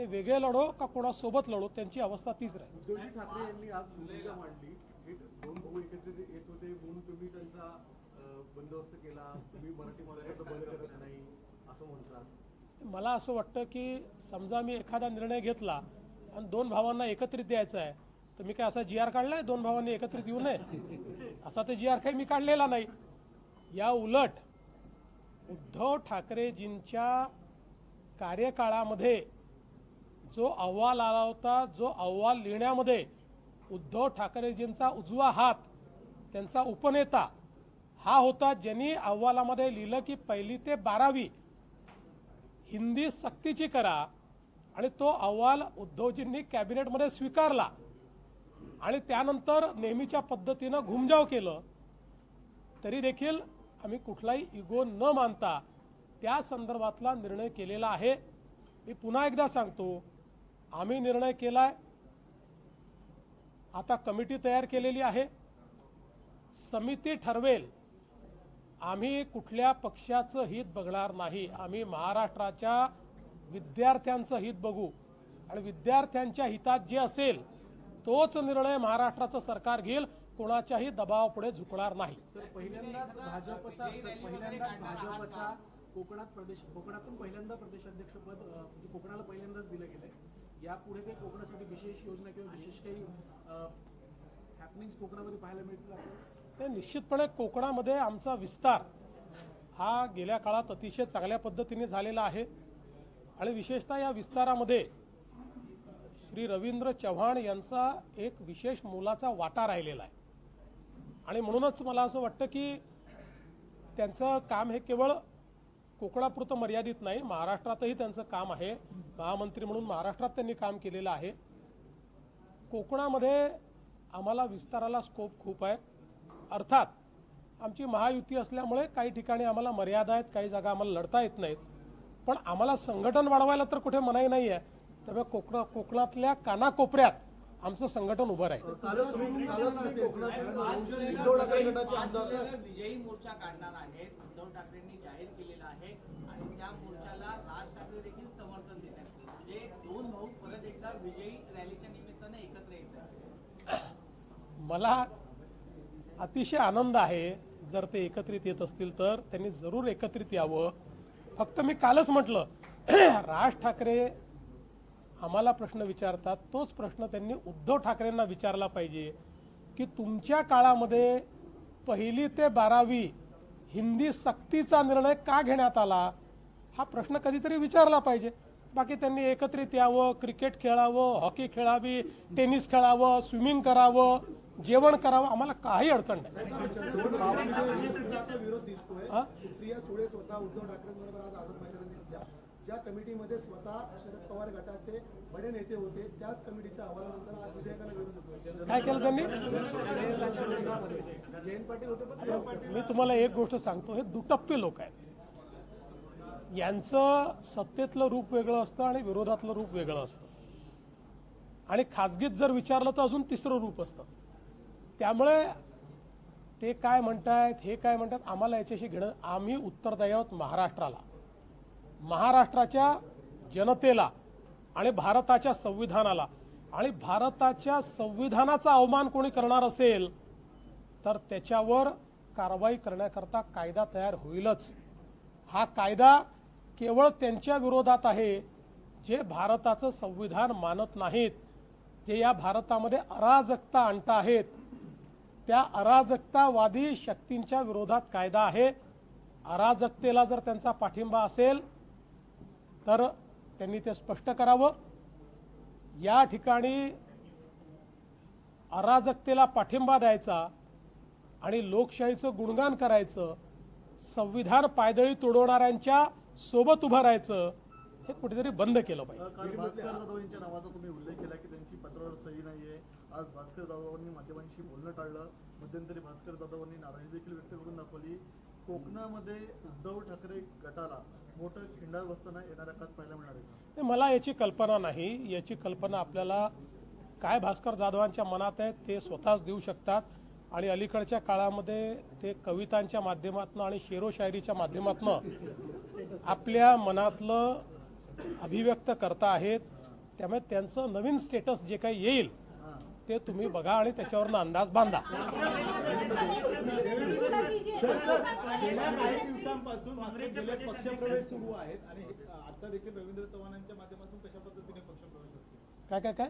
ते वेगळे लढो का कोणासोबत लढो त्यांची अवस्था तीच राहील. उद्धवजी ठाकरे यांनी आज भूमिका मांडली. दोन भाऊ एकत्रित येत होते म्हणून तुम्ही त्यांचा बंदोबस्त केला. तुम्ही मराठी बंद करत नाही असं म्हणतात मला असं वाटतं की समजा मी एखादा निर्णय घेतला आणि दोन भावांना एकत्रित द्यायचा आहे तर मी काय असा जी आर काढलाय? दोन भावांनी एकत्रित येऊ नये? असा तर जी आर काही मी काढलेला नाही. या उलट उद्धव ठाकरेजींच्या कार्यकाळामध्ये जो अहवाल आला होता जो अहवाल लिहिण्यामध्ये उद्धव ठाकरेजींचा उजवा हात त्यांचा उपनेता हा होता ज्यांनी अहवालामध्ये लिहिलं की पहिली ते बारावी हिंदी सक्तीची करा आणि तो अहवाल उद्धवजींनी कॅबिनेटमध्ये स्वीकारला. आणि त्यानंतर नेहमीच्या पद्धतीनं घुमजाव केलं. तरी देखील आम्ही कुठलाही इगो न मानता त्या संदर्भातला निर्णय केलेला आहे. मी पुन्हा एकदा सांगतो आम्ही निर्णय केला आहे आता कमिटी तयार केलेली आहे. समिती ठरवेल. आम्ही कुठल्या पक्षाचं हित बघणार नाही. आम्ही महाराष्ट्राच्या विद्यार्थ्यांचं हित बघू. आणि विद्यार्थ्यांच्या हितात जे असेल तोच निर्णय महाराष्ट्राचं सरकार घेईल. कोणाच्याही दबावापुढे झुकणार नाही. कोकणात प्रदेश कोकणातून पहिल्यांदा प्रदेशाध्यक्ष पद म्हणजे कोकणाला पहिल्यांदाच दिलं गेलंय. यापुढे काही कोकणासाठी विशेष योजना किंवा विशेष काही हॅपनिंग कोकणामध्ये पाहायला मिळतील ते निश्चितपणे कोकणामध्ये आमचा विस्तार हा गेल्या काळात अतिशय चांगल्या पद्धतीने झालेला आहे. आणि विशेषतः या विस्तारामध्ये श्री रवींद्र चव्हाण यांचा एक विशेष मोलाचा वाटा राहिलेला आहे. आणि म्हणूनच मला असं वाटतं की त्यांचं काम हे केवळ कोकणापुरतं मर्यादित नाही. महाराष्ट्रातही त्यांचं काम आहे. महामंत्री म्हणून महाराष्ट्रात त्यांनी काम केलेलं आहे. कोकणामध्ये आम्हाला विस्ताराला स्कोप खूप आहे. अर्थात आमची महायुती असल्यामुळे काही ठिकाणी आम्हाला मर्यादा आहेत काही जागा आम्हाला लढता येत नाहीत. पण आम्हाला संघटन वाढवायला तर कुठे मनाई नाही आहे त्यामुळे कोकणा कोकणातल्या कानाकोपऱ्यात आमचं संघटन उभं राहील. विजयी- मोर्चा काढणार आहेत. उद्धव ठाकरेंनी जाहीर त्या मोर्चाला राज ठाकरे देखील समर्थन देत म्हणजे दोन भाऊ परत एकदा विजयी रॅलीच्या निमित्ताने एकत्र येत मला अतिशय आनंद आहे जर ते एकत्रित येत असतील तर त्यांनी जरूर एकत्रित यावं. फक्त मी कालच म्हटलं राज ठाकरे आम्हाला प्रश्न विचारतात तोच प्रश्न त्यांनी उद्धव ठाकरेंना विचारला पाहिजे की तुमच्या काळामध्ये पहिली ते बारावी हिंदी सक्तीचा निर्णय का घेण्यात आला? हा प्रश्न कधीतरी विचारला पाहिजे. बाकी त्यांनी एकत्रित यावं क्रिकेट खेळावं हॉकी खेळावी टेनिस खेळावं स्विमिंग करावं जेवण करावं आम्हाला काही अडचण नाही. ज्या कमिटीमध्ये स्वतः शरद पवार गटाचे बडे नेते होते त्याच कमिटीच्या अहवालानंतर आज विधेयकाला विरोध काय केलं त्यांनी? जयंत पाटील होते मी तुम्हाला एक गोष्ट सांगतो हे दुटप्पे लोक आहेत. यांचं सत्तेतलं रूप वेगळं असतं आणि विरोधातलं रूप वेगळं असतं. आणि खाजगीत जर विचारलं तर अजून तिसरं रूप असतं. त्यामुळे ते काय म्हणतायत हे काय म्हणतात आम्हाला याच्याशी घेणं आम्ही उत्तरदायी आहोत महाराष्ट्राला. महाराष्ट्राच्या जनतेला आणि भारताच्या संविधानाला. आणि भारताच्या संविधानाचा अवमान कोणी करणार असेल तर त्याच्यावर कारवाई करण्याकरता कायदा तयार होईलच. हा कायदा केवळ त्यांच्या विरोधात आहे जे भारताचं संविधान मानत नाहीत जे या भारतामध्ये अराजकता आणता आहेत त्या अराजकतावादी शक्तींच्या विरोधात कायदा आहे. अराजकतेला जर त्यांचा पाठिंबा असेल तर त्यांनी ते स्पष्ट करावं. या ठिकाणी अराजकतेला पाठिंबा द्यायचा आणि लोकशाहीचं गुणगान करायचं संविधान पायदळी तुडवणाऱ्यांच्या सोबत उभं राहायचं हे कुठेतरी बंद केलं पाहिजे. भास्कर जाधव यांच्या नावाचा तुम्ही उल्लेख केला की त्यांची पत्रावर सही नाहीये. आज भास्कर जाधवांनी माध्यमांशी बोलणं टाळलं. मध्यंतरी भास्कर जाधवांनी नाराजी देखील व्यक्त करून दाखवली. कोकणामध्ये उद्धव ठाकरे गटाला मोठं खिंडार बसताना येणाऱ्या काळात पाहायला मिळणार मला याची कल्पना नाही. याची कल्पना आपल्याला काय भास्कर जाधवांच्या मनात आहे ते स्वतःच देऊ शकतात. आणि अलीकडच्या काळामध्ये ते कवितांच्या माध्यमातून आणि शेरोशायरीच्या माध्यमातून आपल्या मनातलं अभिव्यक्त करता आहेत. त्यामुळे त्यांचं नवीन स्टेटस जे काही येईल ते तुम्ही बघा आणि त्याच्यावरनं अंदाज बांधा. गेल्या काही दिवसांपासून मात्र पक्षप्रवेश सुरू आहेत आणि आता देखील रवींद्र चव्हाणांच्या माध्यमातून कशा पद्धतीने पक्षप्रवेश काय काय काय?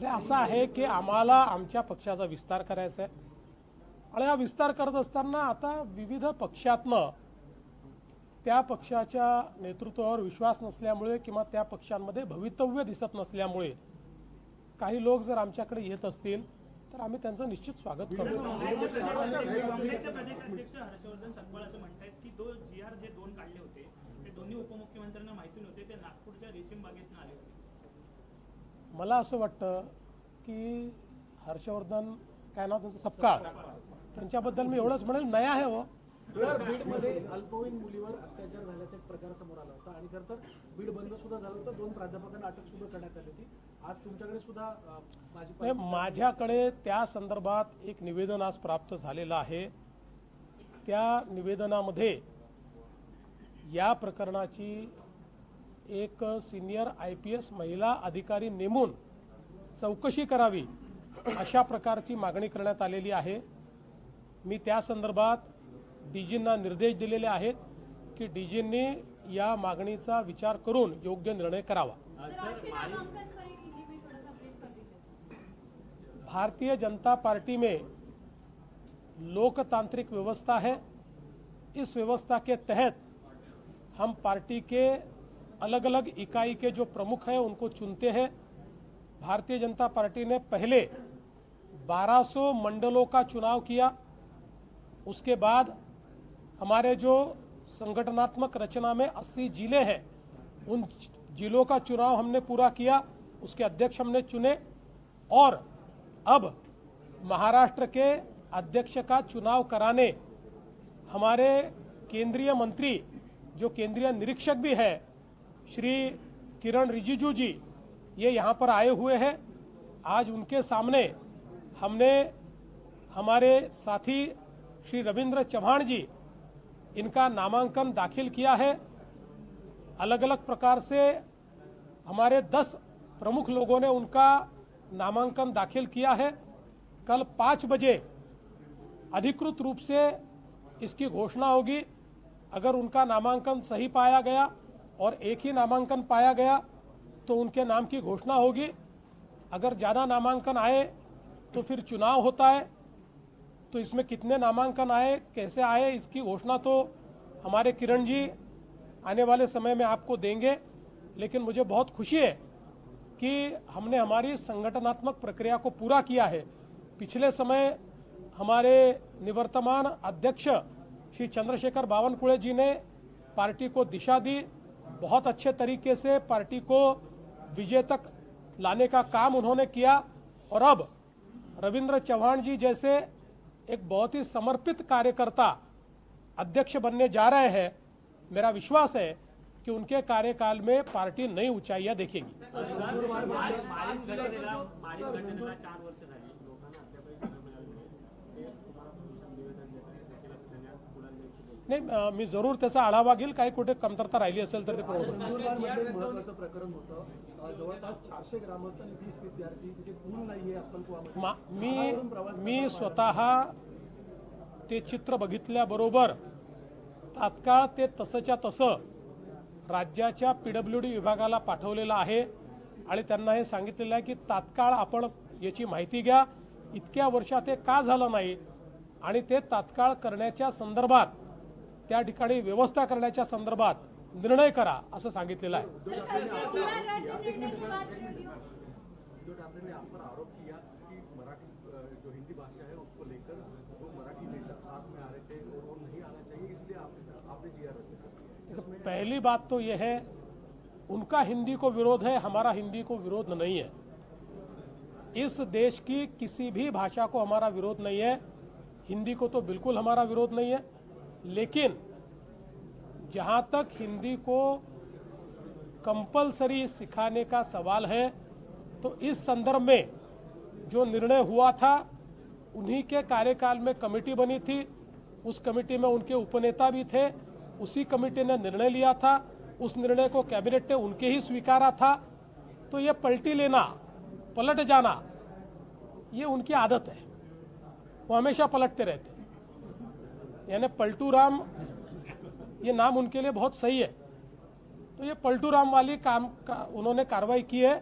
ते असं आहे की आम्हाला आमच्या पक्षाचा विस्तार करायचा आहे. आणि हा विस्तार करत असताना आता विविध पक्षातनं त्या पक्षाच्या नेतृत्वावर विश्वास नसल्यामुळे किंवा त्या पक्षांमध्ये भवितव्य दिसत नसल्यामुळे काही लोक जर आमच्याकडे येत असतील तर आम्ही त्यांचं निश्चित स्वागत करतो. काँग्रेसचे प्रदेशाध्यक्ष हर्षवर्धन सत्पाळ असं म्हणतात की दो जी आर जे दोन काढले होते. ते दोन्ही उपमुख्यमंत्र्यांना माहिती नव्हते. नागपूरच्या रेशीम बागेतून आले होते. मला असं वाटतं की हर्षवर्धन काय नाव त्यांचं सपकाळ. त्यांच्याबद्दल मी एवढंच म्हणेल नया आहे हो. सर बीडमध्ये अल्पवयीन मुलीवर अत्याचार झाल्याचा एक प्रकार समोर आला होता. आणि खरं तर बीड बंद सुद्धा झालं होतं. दोन प्राध्यापकांना अटक सुद्धा करण्यात आली होती. आज तुमच्याकडे सुद्धा अं, नाही, माझ्याकडे त्या संदर्भात एक निवेदन आज प्राप्त झालेलं आहे. त्या निवेदनामध्ये या प्रकरणाची एक सिनियर आय पी एस महिला अधिकारी नेमून चौकशी करावी अशा प्रकारची मागणी करण्यात आलेली आहे. मी त्या संदर्भात डीजींना निर्देश दिलेले आहेत की डीजींनी या मागणीचा विचार करून योग्य निर्णय करावा. भारतीय जनता पार्टी में लोकतांत्रिक व्यवस्था है। इस व्यवस्था के तहत हम पार्टी के अलग अलग इकाई के जो प्रमुख हैं, उनको चुनते हैं। भारतीय जनता पार्टी ने पहले 1200 मंडलों का चुनाव किया। उसके बाद हमारे जो संगठनात्मक रचना में 80 ज़िले हैं, उन जिलों का चुनाव हमने पूरा किया, उसके अध्यक्ष हमने चुने। और अब महाराष्ट्र के अध्यक्ष का चुनाव कराने हमारे केंद्रीय मंत्री, जो केंद्रीय निरीक्षक भी है श्री किरण रिजिजू जी, ये यहाँ पर आए हुए हैं। आज उनके सामने हमने हमारे साथी श्री रविंद्र चौहान जी, इनका नामांकन दाखिल किया है। अलग अलग प्रकार से हमारे दस प्रमुख लोगों ने उनका नामांकन दाखिल किया है। कल पाँच बजे अधिकृत रूप से इसकी घोषणा होगी। अगर उनका नामांकन सही पाया गया और एक ही नामांकन पाया गया तो उनके नाम की घोषणा होगी। अगर ज़्यादा नामांकन आए तो फिर चुनाव होता है। तो इसमें कितने नामांकन आए, कैसे आए, इसकी घोषणा तो हमारे किरण जी आने वाले समय में आपको देंगे। लेकिन मुझे बहुत खुशी है कि हमने हमारी संगठनात्मक प्रक्रिया को पूरा किया है। पिछले समय हमारे निवर्तमान अध्यक्ष श्री चंद्रशेखर बावनकुड़े जी ने पार्टी को दिशा दी बहुत अच्छे तरीके से पार्टी को विजय तक लाने का काम उन्होंने किया। और अब रविंद्र चौहान जी जैसे एक बहुत ही समर्पित कार्यकर्ता अध्यक्ष बनने जा रहे हैं, मेरा विश्वास है कि उनके कार्यकाल में पार्टी नई ऊंचाइयाँ देखेगी। नाही मी जरूर त्याचा आढावा घेईल. काही कुठे कमतरता राहिली असेल तर ते महत्वाचं प्रकरण होतं. जवळपास चारशे ग्रामस्थ आणि वीस विद्यार्थी तिथे पूल नाहीये अक्कलकुवामध्ये. मा मी स्वतः ते चित्र बघितल्याबरोबर तात्काळ ते तसंच्या तसं राज्याच्या पी डब्ल्यू डी विभागाला पाठवलेलं आहे आणि त्यांना हे सांगितलेलं आहे की तात्काळ आपण याची माहिती घ्या. इतक्या वर्षात हे का झालं नाही? आणि ते तात्काळ करण्याच्या संदर्भात त्या ठिकाणी व्यवस्था करण्याच्या संदर्भात निर्णय करा असं सांगितलेलं आहे उद्धव ठाकरे ने आप पर आरोप किया कि मराठी अ, जो हिंदी भाषा है उसको लेकर वो मराठी नेता साथ में आ रहे थे और वो नहीं आना चाहिए इसलिए आपने आपने जी आर रद्द कर दिया देखो, पहली बात तो यह है उनका हिंदी को विरोध है हमारा हिंदी को विरोध नहीं है इस देश की किसी भी भाषा को हमारा विरोध नहीं है हिंदी को तो बिल्कुल हमारा विरोध नहीं है लेकिन जहाँ तक हिंदी को कंपलसरी सिखाने का सवाल है तो इस संदर्भ में जो निर्णय हुआ था, उन्हीं के कार्यकाल में कमेटी बनी थी। उस कमेटी में उनके उपनेता भी थे। उसी कमेटी ने निर्णय लिया था। उस निर्णय को कैबिनेट ने उनके ही स्वीकारा था। तो ये पलटी लेना, पलट जाना, ये उनकी आदत है। वो हमेशा पलटते रहते यानी पलटू राम ये नाम उनके लिए बहुत सही है। तो ये पलटू राम वाली काम का, उन्होंने कार्रवाई की है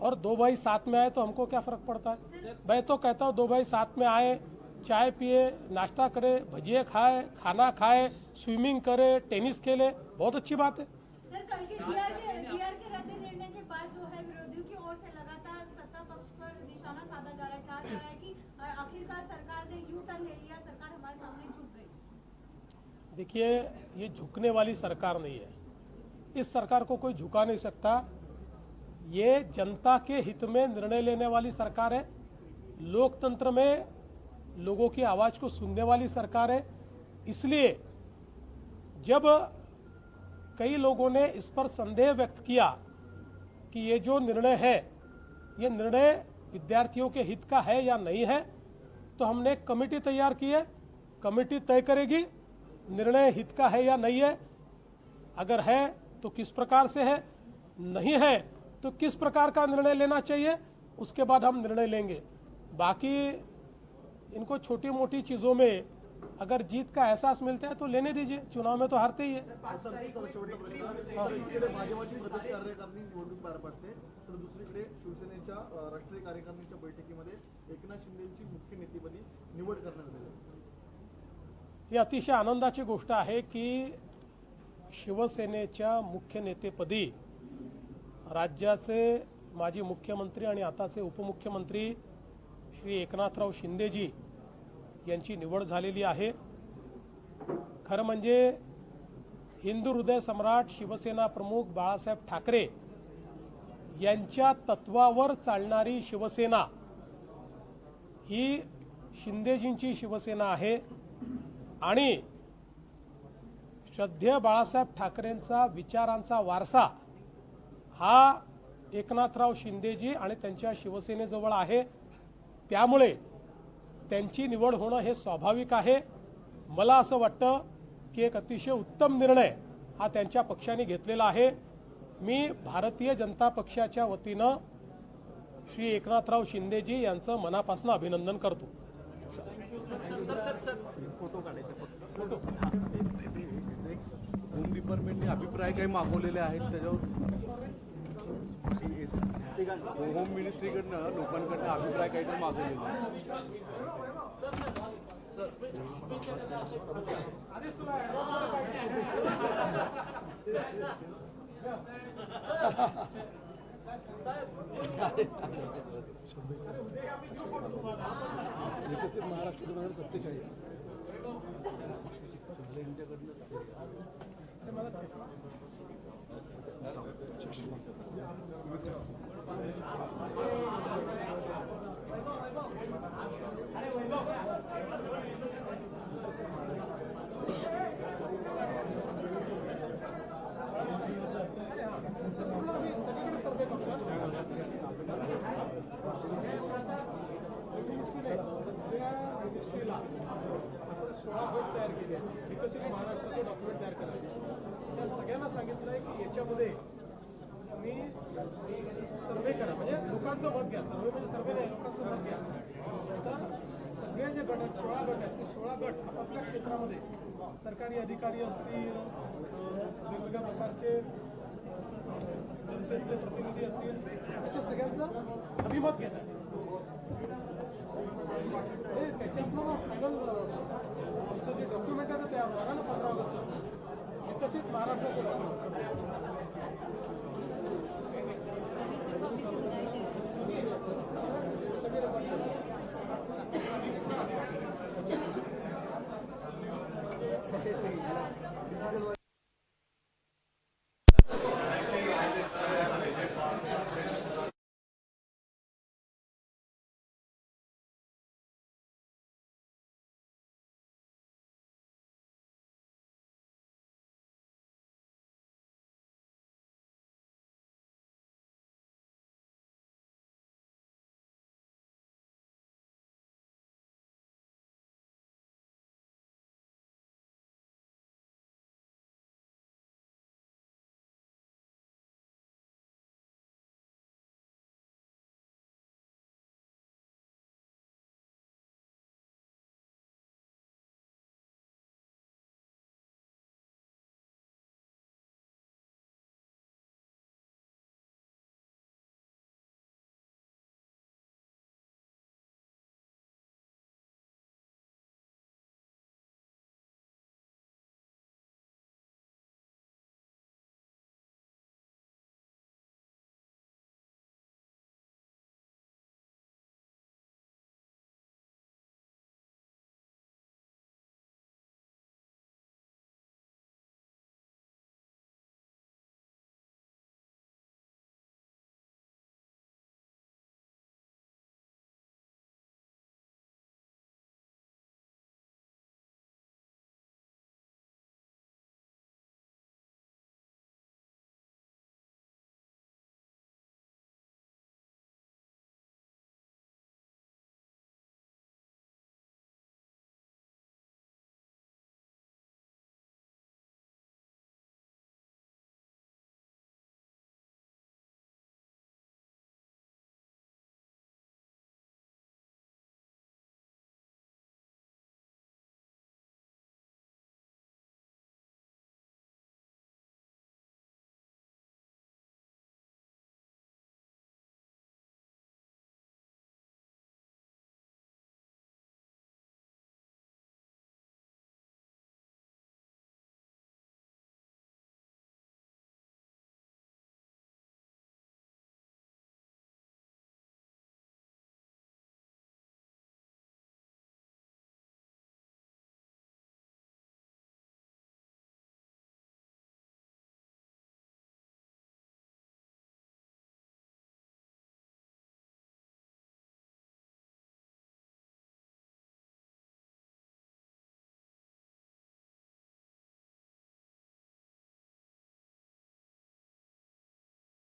और दो भाई साथ में आए तो हमको क्या फ़र्क पड़ता है? मैं तो कहता हूँ, दो भाई साथ में आए, चाय पिए, नाश्ता करे, भजिए खाए, खाना खाए, स्विमिंग करे, टेनिस खेले, बहुत अच्छी बात है। सर, कल के डीआर के डीआर के रद्द निर्णय के बाद जो है विरोधियों की ओर से लगातार सत्ता पक्ष पर निशाना साधा जा रहा है कहा जा रहा है कि अ, आखिरकार सरकार ने यू टर्न ले लिया सरकार हमारे सामने झुक गई देखिए, ये झुकने वाली सरकार नहीं है। इस सरकार को कोई झुका नहीं सकता। ये जनता के हित में निर्णय लेने वाली सरकार है। लोकतंत्र में लोगों की आवाज़ को सुनने वाली सरकार है। इसलिए जब कई लोगों ने इस पर संदेह व्यक्त किया कि ये जो निर्णय है, ये निर्णय विद्यार्थियों के हित का है या नहीं है तो हमने कमेटी तैयार की है। कमेटी तय करेगी। निर्णय हित का है या नहीं है अगर है तो किस प्रकार से है नहीं है तो किस प्रकार का निर्णय लेना चाहिए उसके बाद हम निर्णय लेंगे बाकी इनको छोटी मोटी चीज़ों में अगर जीत का एहसास मिलता है तो लेने दीजिए चुनाव में तो हारते ही है दुसरीकडे शिवसेनेच्या राष्ट्रीय कार्यकारिणीच्या बैठकीमध्ये एकनाथ शिंदेची मुख्य नेतेपदी निवड करण्यात आली आहे. ही अतिशय आनंदाची गोष्ट आहे की शिवसेनेच्या मुख्य नेतेपदी राज्याचे माजी मुख्यमंत्री आणि आताचे उपमुख्यमंत्री श्री एकनाथराव शिंदेजी यांची निवड झालेली आहे. खरं म्हणजे हिंदू हृदय सम्राट शिवसेना प्रमुख बाळासाहेब ठाकरे यांच्या तत्वावर चालणारी शिवसेना ही शिंदेजींची शिवसेना आहे. आणि श्रद्धेय बाळासाहेब ठाकरेंचा विचारांचा वारसा हा एकनाथराव शिंदेजी आणि त्यांच्या शिवसेनेजवळ आहे. त्यामुळे त्यांची निवड होणं हे स्वाभाविक आहे. मला असं वाटतं की एक अतिशय उत्तम निर्णय हा त्यांच्या पक्षाने घेतलेला आहे. मी भारतीय जनता पक्षाच्या वतीनं श्री एकनाथराव शिंदेजी यांचं मनापासून अभिनंदन करतो. फोटो काढायचे फोटो होम डिपार्टमेंटने अभिप्राय काही मागवलेले आहेत त्याच्यावर होम मिनिस्ट्रीकडनं लोकांकडनं अभिप्राय काहीतरी मागवलेले आहे. विकसित महाराष्ट्र दोन हजार सत्तेचाळीस सगळ्या आपण सोळा गट तयार केले आहेत विकसित महाराष्ट्राचं डॉक्युमेंट तयार करायचं त्या सगळ्यांना सांगितलं आहे की याच्यामध्ये तुम्ही सर्वे करा. म्हणजे लोकांचं मत घ्या. सर्वे म्हणजे सर्वे नाही लोकांचं मत घ्या. तर सगळे जे गट आहेत सोळा गट आहेत ते सोळा गट आपापल्या क्षेत्रामध्ये सरकारी अधिकारी असतील वेगवेगळ्या प्रकारचे जनतेतले प्रतिनिधी असतील अशा सगळ्यांचं अभिमत घेतात.